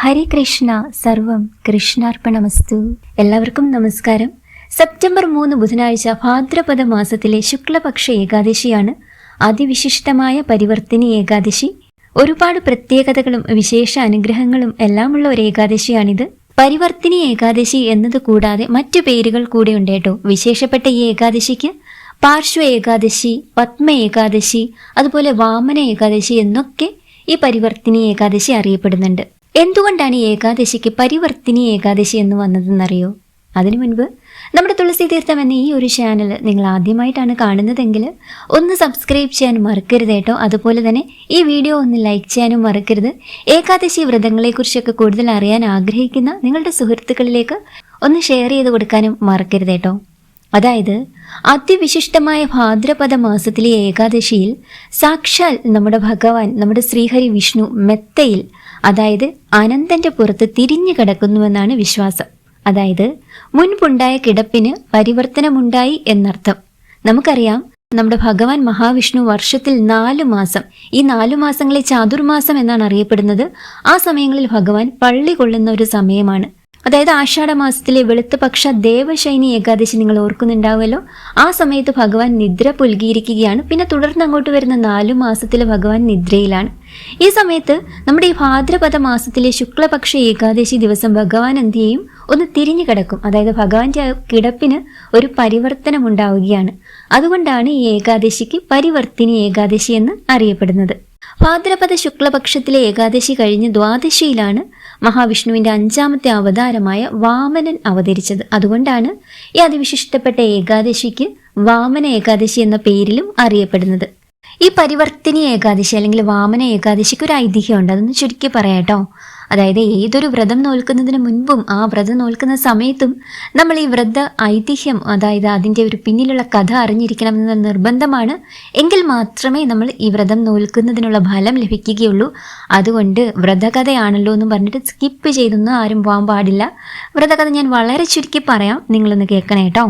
ഹരി കൃഷ്ണ സർവം കൃഷ്ണാർപ്പണമസ്തു. എല്ലാവർക്കും നമസ്കാരം. സെപ്റ്റംബർ മൂന്ന് ബുധനാഴ്ച ഭാദ്രപദ മാസത്തിലെ ശുക്ലപക്ഷ ഏകാദശിയാണ് അതിവിശിഷ്ടമായ പരിവർത്തിനി ഏകാദശി. ഒരുപാട് പ്രത്യേകതകളും വിശേഷ അനുഗ്രഹങ്ങളും എല്ലാമുള്ള ഒരു ഏകാദശിയാണിത്. പരിവർത്തിനി ഏകാദശി എന്നത് കൂടാതെ മറ്റു പേരുകൾ കൂടെ ഉണ്ട് കേട്ടോ. വിശേഷപ്പെട്ട ഈ ഏകാദശിക്ക് പാർശ്വ ഏകാദശി പത്മ ഏകാദശി അതുപോലെ വാമന ഏകാദശി എന്നൊക്കെ ഈ പരിവർത്തിനി ഏകാദശി അറിയപ്പെടുന്നുണ്ട്. എന്തുകൊണ്ടാണ് ഈ ഏകാദശിക്ക് പരിവർത്തിനി ഏകാദശി എന്ന് വന്നതെന്നറിയോ? അതിനു മുൻപ് നമ്മുടെ തുളസി തീർത്ഥം എന്ന ഈ ഒരു ചാനൽ നിങ്ങൾ ആദ്യമായിട്ടാണ് കാണുന്നതെങ്കിൽ ഒന്ന് സബ്സ്ക്രൈബ് ചെയ്യാൻ മറക്കരുത് കേട്ടോ. അതുപോലെ തന്നെ ഈ വീഡിയോ ഒന്ന് ലൈക്ക് ചെയ്യാനും മറക്കരുത്. ഏകാദശി വ്രതങ്ങളെക്കുറിച്ചൊക്കെ കൂടുതൽ അറിയാൻ ആഗ്രഹിക്കുന്ന നിങ്ങളുടെ സുഹൃത്തുക്കളിലേക്ക് ഒന്ന് ഷെയർ ചെയ്ത് കൊടുക്കാനും മറക്കരുത് കേട്ടോ. അതായത് അതിവിശിഷ്ടമായ ഭാദ്രപദ മാസത്തിലെ ഏകാദശിയിൽ സാക്ഷാൽ നമ്മുടെ ഭഗവാൻ നമ്മുടെ ശ്രീഹരി വിഷ്ണു മെത്തയിൽ അതായത് അനന്തന്റെ പുറത്ത് തിരിഞ്ഞു കിടക്കുന്നുവെന്നാണ് വിശ്വാസം. അതായത് മുൻപുണ്ടായ കിടപ്പിന് പരിവർത്തനമുണ്ടായി എന്നർത്ഥം. നമുക്കറിയാം നമ്മുടെ ഭഗവാൻ മഹാവിഷ്ണു വർഷത്തിൽ നാലു മാസം ഈ നാലു മാസങ്ങളെ ചാതുർമാസം എന്നാണ് അറിയപ്പെടുന്നത്. ആ സമയങ്ങളിൽ ഭഗവാൻ പള്ളി കൊള്ളുന്ന ഒരു സമയമാണ്. അതായത് ആഷാഢ മാസത്തിലെ വെളുത്ത പക്ഷ ദേവശൈനി ഏകാദശി നിങ്ങൾ ഓർക്കുന്നുണ്ടാവുമല്ലോ. ആ സമയത്ത് ഭഗവാൻ നിദ്ര പുൽകിയിരിക്കുകയാണ്. പിന്നെ തുടർന്ന് അങ്ങോട്ട് വരുന്ന നാലു മാസത്തിലെ ഭഗവാൻ നിദ്രയിലാണ്. ഈ സമയത്ത് നമ്മുടെ ഈ ഭാദ്രപദ മാസത്തിലെ ശുക്ലപക്ഷ ഏകാദശി ദിവസം ഭഗവാൻ എന്ത് ചെയ്യും? ഒന്ന് തിരിഞ്ഞു കിടക്കും. അതായത് ഭഗവാന്റെ കിടപ്പിന് ഒരു പരിവർത്തനം ഉണ്ടാവുകയാണ് അതുകൊണ്ടാണ് ഈ ഏകാദശിക്ക് പരിവർത്തിനി ഏകാദശി എന്ന് അറിയപ്പെടുന്നത്. ഭാദ്രപദ ശുക്ലപക്ഷത്തിലെ ഏകാദശി കഴിഞ്ഞ് ദ്വാദശിയിലാണ് മഹാവിഷ്ണുവിന്റെ അഞ്ചാമത്തെ അവതാരമായ വാമനൻ അവതരിച്ചത്. അതുകൊണ്ടാണ് ഈ അതിവിശിഷ്ടപ്പെട്ട ഏകാദശിക്ക് വാമന ഏകാദശി എന്ന പേരിലും അറിയപ്പെടുന്നത്. ഈ പരിവർത്തിനി ഏകാദശി അല്ലെങ്കിൽ വാമന ഏകാദശിക്ക് ഒരു ഐതിഹ്യമുണ്ട്. അതൊന്ന് ചുരുക്കി പറയാട്ടോ. അതായത് ഏതൊരു വ്രതം നോൽക്കുന്നതിന് മുൻപും ആ വ്രതം നോൽക്കുന്ന സമയത്തും നമ്മൾ ഈ വ്രത ഐതിഹ്യം അതായത് അതിന്റെ ഒരു പിന്നിലുള്ള കഥ അറിഞ്ഞിരിക്കണമെന്ന നിർബന്ധമാണ്. എങ്കിൽ മാത്രമേ നമ്മൾ ഈ വ്രതം നോൽക്കുന്നതിനുള്ള ഫലം ലഭിക്കുകയുള്ളൂ. അതുകൊണ്ട് വ്രതകഥയാണല്ലോ എന്ന് പറഞ്ഞിട്ട് സ്കിപ്പ് ചെയ്തൊന്നും ആരും പോകാൻ പാടില്ല. വ്രതകഥ ഞാൻ വളരെ ചുരുക്കി പറയാം. നിങ്ങളൊന്ന് കേൾക്കണേ കേട്ടോ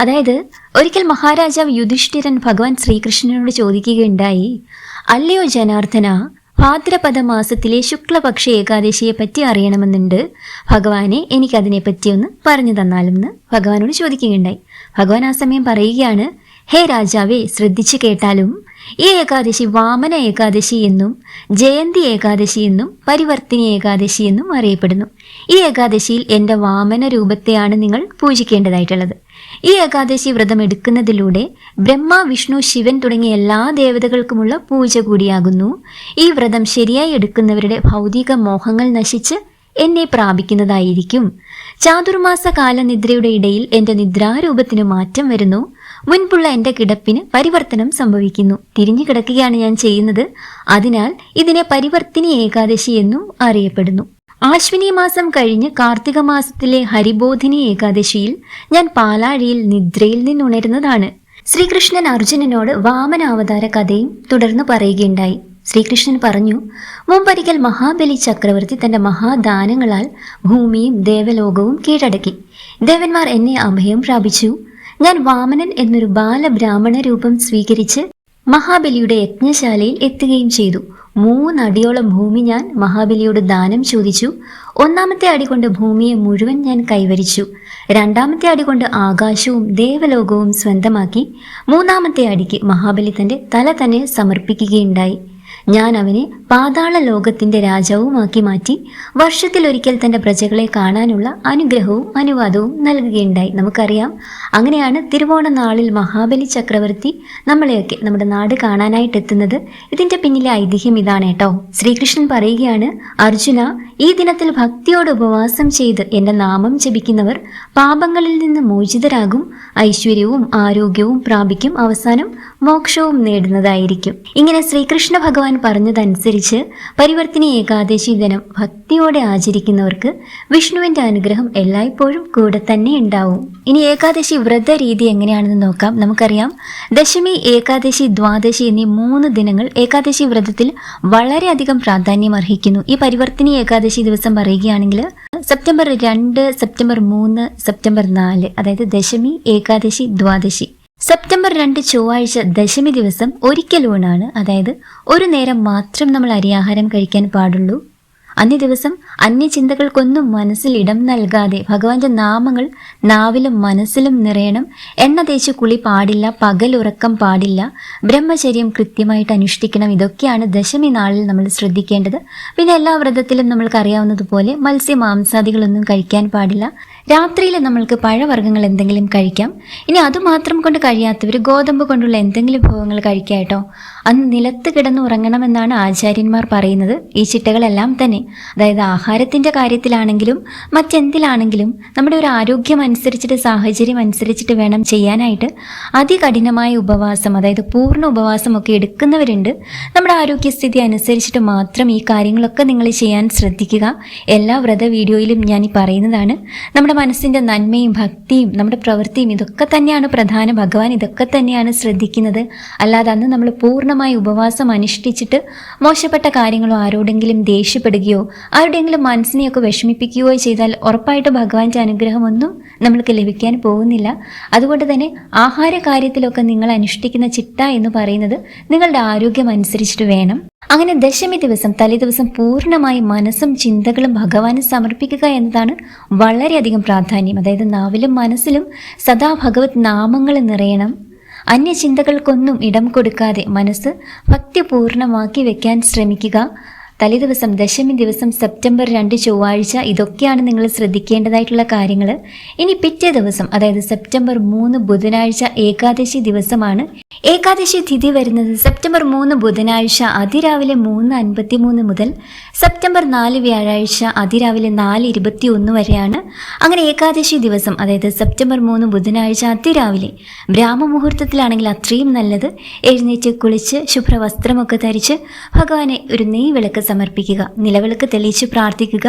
അതായത് ഒരിക്കൽ മഹാരാജാവ് യുധിഷ്ഠിരൻ ഭഗവാൻ ശ്രീകൃഷ്ണനോട് ചോദിക്കുകയുണ്ടായി അല്ലയോ ജനാർദ്ദന ഭാദ്രപദ മാസത്തിലെ ശുക്ലപക്ഷ ഏകാദശിയെ പറ്റി അറിയണമെന്നുണ്ട്. ഭഗവാനെ എനിക്കതിനെപ്പറ്റി ഒന്ന് പറഞ്ഞു തന്നാലെന്ന് ഭഗവാനോട് ചോദിക്കുകയുണ്ടായി. ഭഗവാൻ ആ സമയം പറയുകയാണ് ഹേ രാജാവേ ശ്രദ്ധിച്ചു കേട്ടാലും ഈ ഏകാദശി വാമന ഏകാദശി എന്നും ജയന്തി ഏകാദശി എന്നും പരിവർത്തിനി ഏകാദശി എന്നും അറിയപ്പെടുന്നു. ഈ ഏകാദശിയിൽ എന്റെ വാമന രൂപത്തെയാണ് നിങ്ങൾ പൂജിക്കേണ്ടതായിട്ടുള്ളത്. ഈ ഏകാദശി വ്രതം എടുക്കുന്നതിലൂടെ ബ്രഹ്മ വിഷ്ണു ശിവൻ തുടങ്ങിയ എല്ലാ ദേവതകൾക്കുമുള്ള പൂജ കൂടിയാകുന്നു. ഈ വ്രതം ശരിയായി എടുക്കുന്നവരുടെ ഭൗതിക മോഹങ്ങൾ നശിച്ച് എന്നെ പ്രാപിക്കുന്നതായിരിക്കും. ചാതുർമാസ കാലനിദ്രയുടെ ഇടയിൽ എന്റെ നിദ്രാരൂപത്തിന് മാറ്റം വരുന്നു. മുൻപുള്ള എന്റെ കിടപ്പിന് പരിവർത്തനം സംഭവിക്കുന്നു. തിരിഞ്ഞു കിടക്കുകയാണ് ഞാൻ ചെയ്യുന്നത്. അതിനാൽ ഇതിനെ പരിവർത്തിനി ഏകാദശി എന്നും അറിയപ്പെടുന്നു. ആശ്വിനി മാസം കഴിഞ്ഞ് കാർത്തിക മാസത്തിലെ ഹരിബോധിനി ഏകാദശിയിൽ ഞാൻ പാലാഴിയിൽ നിദ്രയിൽ നിന്നുണരുന്നതാണ്. ശ്രീകൃഷ്ണൻ അർജുനനോട് വാമനാവതാര കഥയും തുടർന്ന് പറയുകയുണ്ടായി. ശ്രീകൃഷ്ണൻ പറഞ്ഞു മുമ്പൊരിക്കൽ മഹാബലി ചക്രവർത്തി തന്റെ മഹാദാനങ്ങളാൽ ഭൂമിയും ദേവലോകവും കീഴടക്കി. ദേവന്മാർ എന്നെ അഭയം പ്രാപിച്ചു. ഞാൻ വാമനൻ എന്നൊരു ബാലബ്രാഹ്മണ രൂപം സ്വീകരിച്ച് മഹാബലിയുടെ യജ്ഞശാലയിൽ എത്തുകയും ചെയ്തു. മൂന്നടിയോളം ഭൂമി ഞാൻ മഹാബലിയോട് ദാനം ചോദിച്ചു. ഒന്നാമത്തെ അടി കൊണ്ട് ഭൂമിയെ മുഴുവൻ ഞാൻ കൈവരിച്ചു. രണ്ടാമത്തെ അടി കൊണ്ട് ആകാശവും ദേവലോകവും സ്വന്തമാക്കി. മൂന്നാമത്തെ അടിക്ക് മഹാബലി തന്റെ തല തന്നെ സമർപ്പിക്കുകയുണ്ടായി. ഞാൻ അവനെ പാതാള ലോകത്തിന്റെ രാജാവുമാക്കി മാറ്റി വർഷത്തിൽ ഒരിക്കൽ തന്റെ പ്രജകളെ കാണാനുള്ള അനുഗ്രഹവും അനുവാദവും നൽകുകയുണ്ടായി. നമുക്കറിയാം അങ്ങനെയാണ് തിരുവോണ നാളിൽ മഹാബലി ചക്രവർത്തി നമ്മളെയൊക്കെ നമ്മുടെ നാട് കാണാനായിട്ട് എത്തുന്നത് ഇതിന്റെ പിന്നിലെ ഐതിഹ്യം ഇതാണ് കേട്ടോ. ശ്രീകൃഷ്ണൻ പറയുകയാണ് അർജുന ഈ ദിനത്തിൽ ഭക്തിയോട് ഉപവാസം ചെയ്ത് എന്റെ നാമം ജപിക്കുന്നവർ പാപങ്ങളിൽ നിന്ന് മോചിതരാകും. ഐശ്വര്യവും ആരോഗ്യവും പ്രാപിക്കും. അവസാനം മോക്ഷവും നേടുന്നതായിരിക്കും. ഇങ്ങനെ ശ്രീകൃഷ്ണ ഭഗവാൻ പറഞ്ഞതനുസരിച്ച് പരിവർത്തിനി ഏകാദശി ദിനം ഭക്തിയോടെ ആചരിക്കുന്നവർക്ക് വിഷ്ണുവിന്റെ അനുഗ്രഹം എല്ലായ്പ്പോഴും കൂടെ തന്നെ ഉണ്ടാവും. ഇനി ഏകാദശി വ്രത രീതി എങ്ങനെയാണെന്ന് നോക്കാം. നമുക്കറിയാം ദശമി ഏകാദശി ദ്വാദശി എന്നീ മൂന്ന് ദിനങ്ങൾ ഏകാദശി വ്രതത്തിൽ വളരെയധികം പ്രാധാന്യം അർഹിക്കുന്നു. ഈ പരിവർത്തിനി ഏകാദശി ദിവസം പറയുകയാണെങ്കിൽ സെപ്റ്റംബർ രണ്ട് സെപ്റ്റംബർ മൂന്ന് സെപ്റ്റംബർ നാല് അതായത് ദശമി ഏകാദശി ദ്വാദശി സെപ്റ്റംബർ രണ്ട് ചൊവ്വാഴ്ച ദശമി ദിവസം ഒരിക്കൽ ഊണാണ് അതായത് ഒരു നേരം മാത്രം നമ്മൾ അരിയാഹാരം കഴിക്കാൻ പാടുള്ളൂ. അന്നേ ദിവസം അന്യചിന്തകൾക്കൊന്നും മനസ്സിൽ ഇടം നൽകാതെ ഭഗവാന്റെ നാമങ്ങൾ നാവിലും മനസ്സിലും നിറയണം എണ്ണ തേച്ച് കുളി പാടില്ല പകലുറക്കം പാടില്ല. ബ്രഹ്മചര്യം കൃത്യമായിട്ട് അനുഷ്ഠിക്കണം. ഇതൊക്കെയാണ് ദശമി നാളിൽ നമ്മൾ ശ്രദ്ധിക്കേണ്ടത്. പിന്നെ എല്ലാ വ്രതത്തിലും നമ്മൾക്ക് അറിയാവുന്നതുപോലെ മത്സ്യ മാംസാദികളൊന്നും കഴിക്കാൻ പാടില്ല. രാത്രിയിൽ നമ്മൾക്ക് പഴവർഗങ്ങൾ എന്തെങ്കിലും കഴിക്കാം? ഇനി അതുമാത്രം കൊണ്ട് കഴിയാത്തവർ ഗോതമ്പ് കൊണ്ടുള്ള എന്തെങ്കിലും വിഭവങ്ങൾ കഴിക്കാം കേട്ടോ. അന്ന് നിലത്ത് കിടന്നുറങ്ങണമെന്നാണ് ആചാര്യന്മാർ പറയുന്നത്. ഈ ചിട്ടകളെല്ലാം തന്നെ. അതായത് ആഹാരത്തിന്റെ കാര്യത്തിലാണെങ്കിലും മറ്റെന്തിലാണെങ്കിലും നമ്മുടെ ഒരു ആരോഗ്യം അനുസരിച്ചിട്ട് സാഹചര്യം അനുസരിച്ചിട്ട് വേണം ചെയ്യാനായിട്ട്. അതികഠിനമായ ഉപവാസം അതായത് പൂർണ ഉപവാസമൊക്കെ എടുക്കുന്നവരുണ്ട്. നമ്മുടെ ആരോഗ്യസ്ഥിതി അനുസരിച്ചിട്ട് മാത്രം ഈ കാര്യങ്ങളൊക്കെ നിങ്ങൾ ചെയ്യാൻ ശ്രദ്ധിക്കുക. എല്ലാ വ്രത വീഡിയോയിലും ഞാൻ ഈ പറയുന്നതാണ്. നമ്മുടെ മനസ്സിന്റെ നന്മയും ഭക്തിയും നമ്മുടെ പ്രവൃത്തിയും ഇതൊക്കെ തന്നെയാണ് പ്രധാന. ഭഗവാൻ ഇതൊക്കെ തന്നെയാണ് ശ്രദ്ധിക്കുന്നത്. അല്ലാതെ അന്ന് നമ്മൾ പൂർണമായി ഉപവാസം അനുഷ്ഠിച്ചിട്ട് മോശപ്പെട്ട കാര്യങ്ങളോ ആരോടെങ്കിലും ദേഷ്യപ്പെടുകയോ ആരുടെയെങ്കിലും മനസ്സിനെയൊക്കെ വിഷമിപ്പിക്കുകയോ ചെയ്താൽ ഉറപ്പായിട്ട് ഭഗവാന്റെ അനുഗ്രഹമൊന്നും നമ്മൾക്ക് ലഭിക്കാൻ പോകുന്നില്ല. അതുകൊണ്ട് തന്നെ ആഹാര കാര്യത്തിലൊക്കെ നിങ്ങൾ അനുഷ്ഠിക്കുന്ന ചിട്ട എന്ന് പറയുന്നത് നിങ്ങളുടെ ആരോഗ്യം അനുസരിച്ചിട്ട് വേണം. അങ്ങനെ ദശമി ദിവസം തലേദിവസം പൂർണമായി മനസ്സും ചിന്തകളും ഭഗവാന് സമർപ്പിക്കുക എന്നതാണ് വളരെയധികം പ്രാധാന്യം. അതായത് നാവിലും മനസ്സിലും സദാ ഭഗവത് നാമങ്ങൾ നിറയണം. അന്യചിന്തകൾക്കൊന്നും ഇടം കൊടുക്കാതെ മനസ്സ് ഭക്തിപൂർണമാക്കി വെക്കാൻ ശ്രമിക്കുക. തലേദിവസം ദശമി ദിവസം സെപ്റ്റംബർ രണ്ട് ചൊവ്വാഴ്ച ഇതൊക്കെയാണ് നിങ്ങൾ ശ്രദ്ധിക്കേണ്ടതായിട്ടുള്ള കാര്യങ്ങൾ ഇനി പിറ്റേ ദിവസം അതായത് സെപ്റ്റംബർ മൂന്ന് ബുധനാഴ്ച ഏകാദശി ദിവസമാണ്. ഏകാദശി തിഥി വരുന്നത് സെപ്റ്റംബർ മൂന്ന് ബുധനാഴ്ച അതിരാവിലെ മൂന്ന് അൻപത്തി മൂന്ന് മുതൽ സെപ്റ്റംബർ നാല് വ്യാഴാഴ്ച അതിരാവിലെ നാല് ഇരുപത്തി ഒന്ന് വരെയാണ്. അങ്ങനെ ഏകാദശി ദിവസം അതായത് സെപ്റ്റംബർ മൂന്ന് ബുധനാഴ്ച അതിരാവിലെ ബ്രാഹ്മമുഹൂർത്തത്തിലാണെങ്കിൽ അത്രയും നല്ലത്. എഴുന്നേറ്റ് കുളിച്ച് ശുഭ്രവസ്ത്രമൊക്കെ ധരിച്ച് ഭഗവാനെ ഒരു നെയ് വിളക്ക് സമർപ്പിക്കുക. നിലവിളക്ക് തെളിയിച്ച് പ്രാർത്ഥിക്കുക.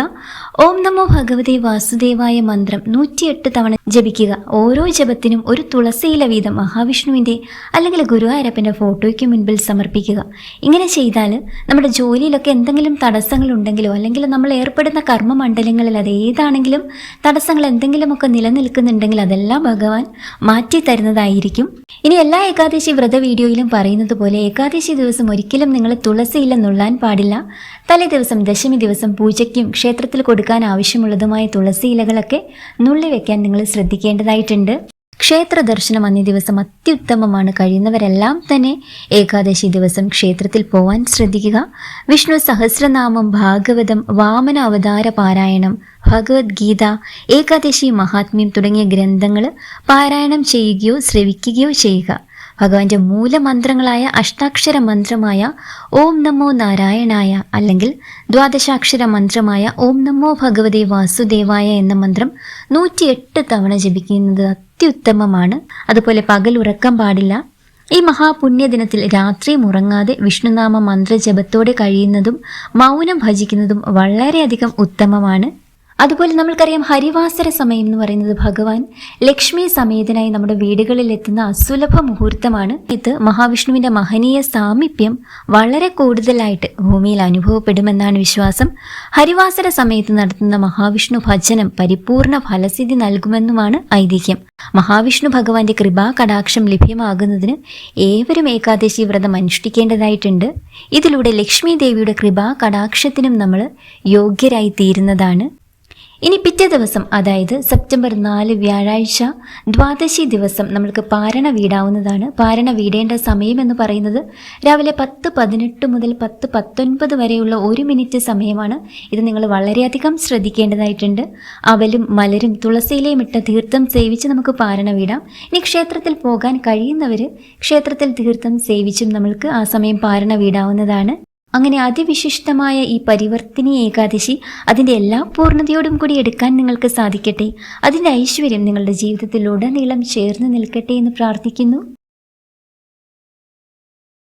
ഓം നമോ ഭഗവതേ വാസുദേവായ മന്ത്രം നൂറ്റിയെട്ട് തവണ ജപിക്കുക. ഓരോ ജപത്തിനും ഒരു തുളസിയില വീതം മഹാവിഷ്ണുവിന്റെ അല്ലെങ്കിൽ ഗുരുവായൂരപ്പന്റെ ഫോട്ടോയ്ക്ക് മുൻപിൽ സമർപ്പിക്കുക. ഇങ്ങനെ ചെയ്താൽ നമ്മുടെ ജോലിയിലൊക്കെ എന്തെങ്കിലും തടസ്സങ്ങൾ ഉണ്ടെങ്കിലോ അല്ലെങ്കിൽ നമ്മൾ ഏർപ്പെടുന്ന കർമ്മമണ്ഡലങ്ങളിൽ അത് ഏതാണെങ്കിലും തടസ്സങ്ങൾ എന്തെങ്കിലുമൊക്കെ നിലനിൽക്കുന്നുണ്ടെങ്കിൽ അതെല്ലാം ഭഗവാൻ മാറ്റി തരുന്നതായിരിക്കും. ഇനി എല്ലാ ഏകാദശി വ്രത വീഡിയോയിലും പറയുന്നത് പോലെ ഏകാദശി ദിവസം ഒരിക്കലും നിങ്ങൾ തുളസിയില്ല നുള്ളാൻ പാടില്ല. തലേ ദിവസം ദശമി ദിവസം പൂജയ്ക്കും ക്ഷേത്രത്തിൽ കൊടുക്കാൻ ആവശ്യമുള്ളതുമായ തുളസി ഇലകളൊക്കെ നുള്ളി വെക്കാൻ നിങ്ങൾ ശ്രദ്ധിക്കേണ്ടതായിട്ടുണ്ട്. ക്ഷേത്ര ദർശനം അന്നേ ദിവസം അത്യുത്തമമാണ്. കഴിയുന്നവരെല്ലാം തന്നെ ഏകാദശി ദിവസം ക്ഷേത്രത്തിൽ പോവാൻ ശ്രദ്ധിക്കുക. വിഷ്ണു സഹസ്രനാമം ഭാഗവതം വാമന അവതാര പാരായണം ഭഗവത്ഗീത ഏകാദശി മഹാത്മ്യം തുടങ്ങിയ ഗ്രന്ഥങ്ങൾ പാരായണം ചെയ്യുകയോ ശ്രവിക്കുകയോ ചെയ്യുക. ഭഗവാന്റെ മൂലമന്ത്രങ്ങളായ അഷ്ടാക്ഷര മന്ത്രമായ ഓം നമോ നാരായണായ അല്ലെങ്കിൽ ദ്വാദശാക്ഷര മന്ത്രമായ ഓം നമോ ഭഗവതി വാസുദേവായ എന്ന മന്ത്രം നൂറ്റിയെട്ട് തവണ ജപിക്കുന്നത് അത്യുത്തമമാണ്. അതുപോലെ പകൽ ഉറക്കം പാടില്ല. ഈ മഹാപുണ്യദിനത്തിൽ രാത്രിയും ഉറങ്ങാതെ വിഷ്ണുനാമ മന്ത്രജപത്തോടെ കഴിയുന്നതും മൗനം ഭജിക്കുന്നതും വളരെയധികം ഉത്തമമാണ്. അതുപോലെ നമ്മൾക്കറിയാം ഹരിവാസര സമയം എന്ന് പറയുന്നത് ഭഗവാൻ ലക്ഷ്മി സമേതനായി നമ്മുടെ വീടുകളിൽ എത്തുന്ന അസുലഭ മുഹൂർത്തമാണ്. ഇത് മഹാവിഷ്ണുവിന്റെ മഹനീയ സാമീപ്യം വളരെ കൂടുതലായിട്ട് ഭൂമിയിൽ അനുഭവപ്പെടുമെന്നാണ് വിശ്വാസം. ഹരിവാസര സമയത്ത് നടത്തുന്ന മഹാവിഷ്ണു ഭജനം പരിപൂർണ ഫലസിദ്ധി നൽകുമെന്നുമാണ് ഐതിഹ്യം. മഹാവിഷ്ണു ഭഗവാന്റെ കൃപാ കടാക്ഷം ലഭ്യമാകുന്നതിന് ഏവരും ഏകാദശി വ്രതം അനുഷ്ഠിക്കേണ്ടതായിട്ടുണ്ട്. ഇതിലൂടെ ലക്ഷ്മി ദേവിയുടെ കൃപാ കടാക്ഷത്തിനും നമ്മൾ യോഗ്യരായി തീരുന്നതാണ് ഇനി പിറ്റേ ദിവസം അതായത് സെപ്റ്റംബർ നാല് വ്യാഴാഴ്ച ദ്വാദശി ദിവസം നമ്മൾക്ക് പാരണ വീടാവുന്നതാണ്. പാരണ വീടേണ്ട സമയം എന്ന് പറയുന്നത് രാവിലെ പത്ത് പതിനെട്ട് മുതൽ പത്ത് പത്തൊൻപത് വരെയുള്ള ഒരു മിനിറ്റ് സമയമാണ്. ഇത് നിങ്ങൾ വളരെയധികം ശ്രദ്ധിക്കേണ്ടതായിട്ടുണ്ട്. അവലും മലരും തുളസിയിലെയും ഇട്ട തീർത്ഥം സേവിച്ച് നമുക്ക് പാരണ വീടാം. ഇനി ക്ഷേത്രത്തിൽ പോകാൻ കഴിയുന്നവർ ക്ഷേത്രത്തിൽ തീർത്ഥം സേവിച്ചും നമ്മൾക്ക് ആ സമയം പാരണ വീടാവുന്നതാണ്. അങ്ങനെ അതിവിശിഷ്ടമായ ഈ പരിവർത്തിനി ഏകാദശി അതിന്റെ എല്ലാ പൂർണതയോടും കൂടി എടുക്കാൻ നിങ്ങൾക്ക് സാധിക്കട്ടെ. അതിന്റെ ഐശ്വര്യം നിങ്ങളുടെ ജീവിതത്തിലുടനീളം ചേർന്ന് നിൽക്കട്ടെ എന്ന് പ്രാർത്ഥിക്കുന്നു.